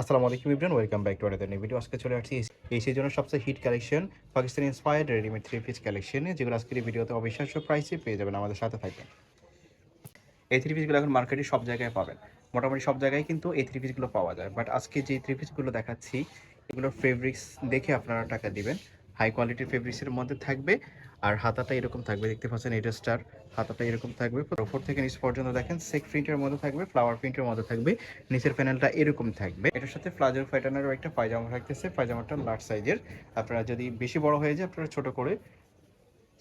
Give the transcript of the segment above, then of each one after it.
আসসালামু আলাইকুম Ibran welcome back to another new video আজকে চলে আসছি এই সিজনের সবচেয়ে hit collection Pakistani inspired readymade three piece কালেকশনে যেগুলো আজকের এই ভিডিওতে অবিশ্বাস্য প্রাইসে পেয়ে যাবেন আমাদের সাথে থাকবেন। এই থ্রি পিসগুলো এখন মার্কেটে সব জায়গায় পাবেন। মোটামুটি সব জায়গায় কিন্তু এই থ্রি পিসগুলো পাওয়া যায়। বাট আজকে যে থ্রি পিসগুলো দেখাচ্ছি, এগুলোর ফেব্রিক্স দেখে আপনারা টাকা দিবেন। হাই কোয়ালিটির ফেব্রিক্সের মধ্যে থাকবে। আর হাতাটা এরকম থাকবে, দেখতে পাচ্ছেন এটা স্টার হাতাটা এরকম থাকবে। ওপর থেকে নিচ পর্যন্ত দেখেন সেক প্রিন্টের মধ্যে থাকবে ফ্লাওয়ার প্রিন্টের মধ্যে থাকবে, নিচের প্যানেলটা এরকম থাকবে। এটার সাথে ফ্লাজার প্যাটার্নেরও একটা পায়জামা থাকতেছে, পায়জামাটা লার্জ সাইজের আপনারা যদি বেশি বড় হয়ে যায়, আপনারা ছোট করে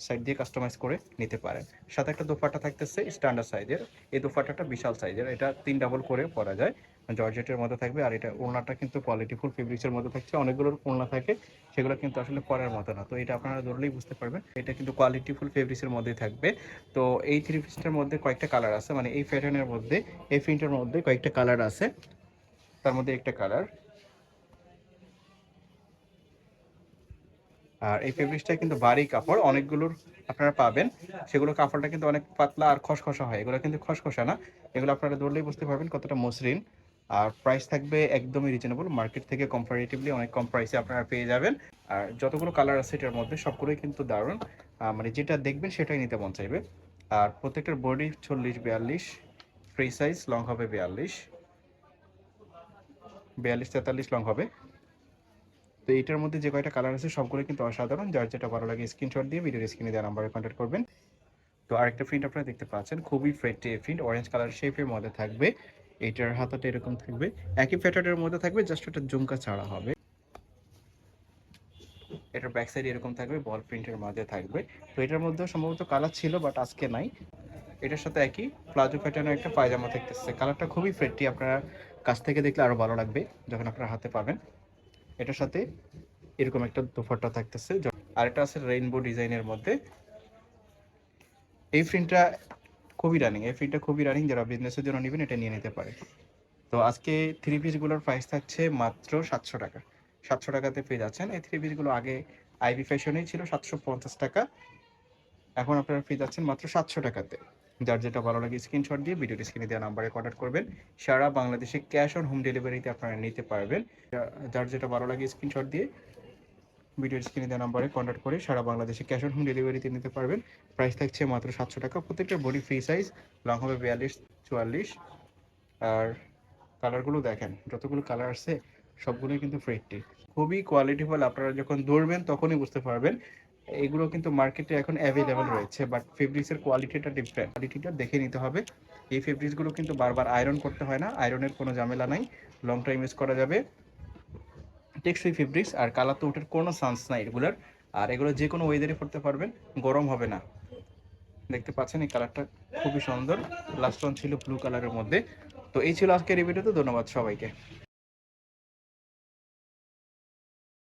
সাইড দিয়ে কাস্টমাইজ করে নিতে পারেন। সাথে একটা দোপাট্টা থাকতেছে স্ট্যান্ডার্ড সাইজের এই দোপাট্টাটা বিশাল সাইজের এটা তিন ডাবল করে পরা যায়। জর্জেটের মধ্যে থাকবে। আর এটা ওড়নাটা কিন্তু কোয়ালিটিফুল ফেব্রিক্সের মধ্যে থাকছে। অনেকগুলোর ওড়না থাকে। সেগুলো কিন্তু আসলে পরার মতো না। তো এটা আপনারা ধরলেই বুঝতে পারবেন। এটা কিন্তু কোয়ালিটিফুল ফেব্রিক্সের মধ্যেই থাকবে। তো এই থ্রি পিসটার মধ্যে কয়েকটা কালার আছে। মানে এই প্যাটার্নের মধ্যে, এই প্রিন্টের মধ্যে কয়েকটা কালার আছে। তার মধ্যে একটা কালার আর এই ফেব্রিক্সটা কিন্তু ভারী কাপড়, অনেকগুলোর আপনারা পাবেন। সেগুলো কাপড়টা কিন্তু অনেক পাতলা আর খসখসা হয়। এগুলো কিন্তু খসখসা না। এগুলো আপনারা ধরলেই বুঝতে পারবেন কতটা মসৃণ। আর প্রাইস থাকবে একদমই রিজনেবল মার্কেট থেকে কম্পারেটিভলি অনেক কম প্রাইসে আপনারা পেয়ে যাবেন। আর যতগুলো কালার আছে এটার মধ্যে সবগুলোই কিন্তু দারুণ। মানে যেটা দেখবেন সেটাই নিতে মন চাইবে। আর প্রত্যেকটার বডি চল্লিশ, বিয়াল্লিশ। ফ্রি সাইজ লং হবে বিয়াল্লিশ। বিয়াল্লিশ, তেতাল্লিশ লং হবে। তো এটার মধ্যে যে কয়টা কালার আছে সবগুলো কিন্তু অসাধারণ। যার যেটা ভালো লাগে স্ক্রিনশট দিয়ে ভিডিওর স্ক্রিনে দেওয়া নাম্বারে কন্ট্যাক্ট করবেন। তো আরেকটা প্রিন্ট আপনারা দেখতে পাচ্ছেন, খুবই ফ্রেটে প্রিন্ট অরেঞ্জ কালার শেপের মধ্যে থাকবে। এটার হাতাটা এরকম থাকবে। একই প্যাটার্নের মধ্যে থাকবে জাস্ট ওটা জুমকা ছাড়া হবে। এটার ব্যাক সাইড এরকম থাকবে বল প্রিন্টের মধ্যে থাকবে। তো এটার মধ্যে সম্ভবত কালার ছিল বাট আজকে নাই। এটার সাথে একই, প্লাজো প্যাটার্নের একটা পায়জামা থাকতেছে। কালারটা খুবই ফ্রেটি আপনারা কাছ থেকে দেখলে আরও ভালো লাগবে, যখন আপনারা হাতে পাবেন। এটার সাথে এরকম একটা দোপাট্টা থাকতেছে আরেকটা আছে রেইনবো ডিজাইনের মধ্যে। এই প্রিন্টটা খুবই রানিং এই প্রিন্টটা খুবই রানিং যারা বিজনেসের জন্য নেবেন এটা নিয়ে নিতে পারে তো আজকে থ্রি পিসগুলোর প্রাইস থাকছে মাত্র সাতশো টাকা। সাতশো টাকাতে পেয়ে যাচ্ছেন। এই থ্রি পিসগুলো আগে আইবি ফ্যাশনেই ছিল সাতশো পঞ্চাশ টাকা। এখন আপনারা পেয়ে যাচ্ছেন মাত্র সাতশো টাকাতে। যার যেটা ভালো লাগে স্ক্রিনশট দিয়ে ভিডিও স্ক্রিনে দেওয়া নাম্বারে কন্ট্যাক্ট করবেন। সারা বাংলাদেশে ক্যাশ অন হোম ডেলিভারিতে আপনারা নিতে পারবেন। যার যেটা ভালো লাগে স্ক্রিনশট দিয়ে ভিডিও স্ক্রিনে দেওয়া নাম্বারে কন্ট্যাক্ট করে সারা বাংলাদেশে ক্যাশ অন হোম ডেলিভারিতে নিতে পারবেন। প্রাইস থাকছে মাত্র সাতশো টাকা। প্রত্যেকটা বডি ফ্রি সাইজ লং হবে বিয়াল্লিশ, চুয়াল্লিশ। আর কালারগুলো দেখেন, যতগুলো কালার আছে, সবগুলোই কিন্তু ফ্রেটটি খুবই কোয়ালিটিফুল আপনারা যখন ধরবেন তখনই বুঝতে পারবেন এগুলো কিন্তু মার্কেটে এখন অ্যাভেলেবেল রয়েছে বাট ফেব্রিক্সের কোয়ালিটিটা ডিফারেন্ট কোয়ালিটিটা দেখে নিতে হবে। এই ফেব্রিক্সগুলো কিন্তু বারবার আয়রন করতে হয় না আয়রনের কোনো ঝামেলা নাই। লং টাইম ইউজ করা যাবে। টেকসই ফেব্রিক্স আর কালার তো ওঠার কোনো চান্স নাই এগুলোর। আর এগুলো যে কোনো ওয়েদারে পড়তে পারবেন, গরম হবে না। দেখতে পাচ্ছেন এই কালারটা খুবই সুন্দর। লাস্ট ওয়ান ছিল ব্লু কালারের মধ্যে। তো এই ছিল আজকের এই ভিডিওতে ধন্যবাদ সবাইকে।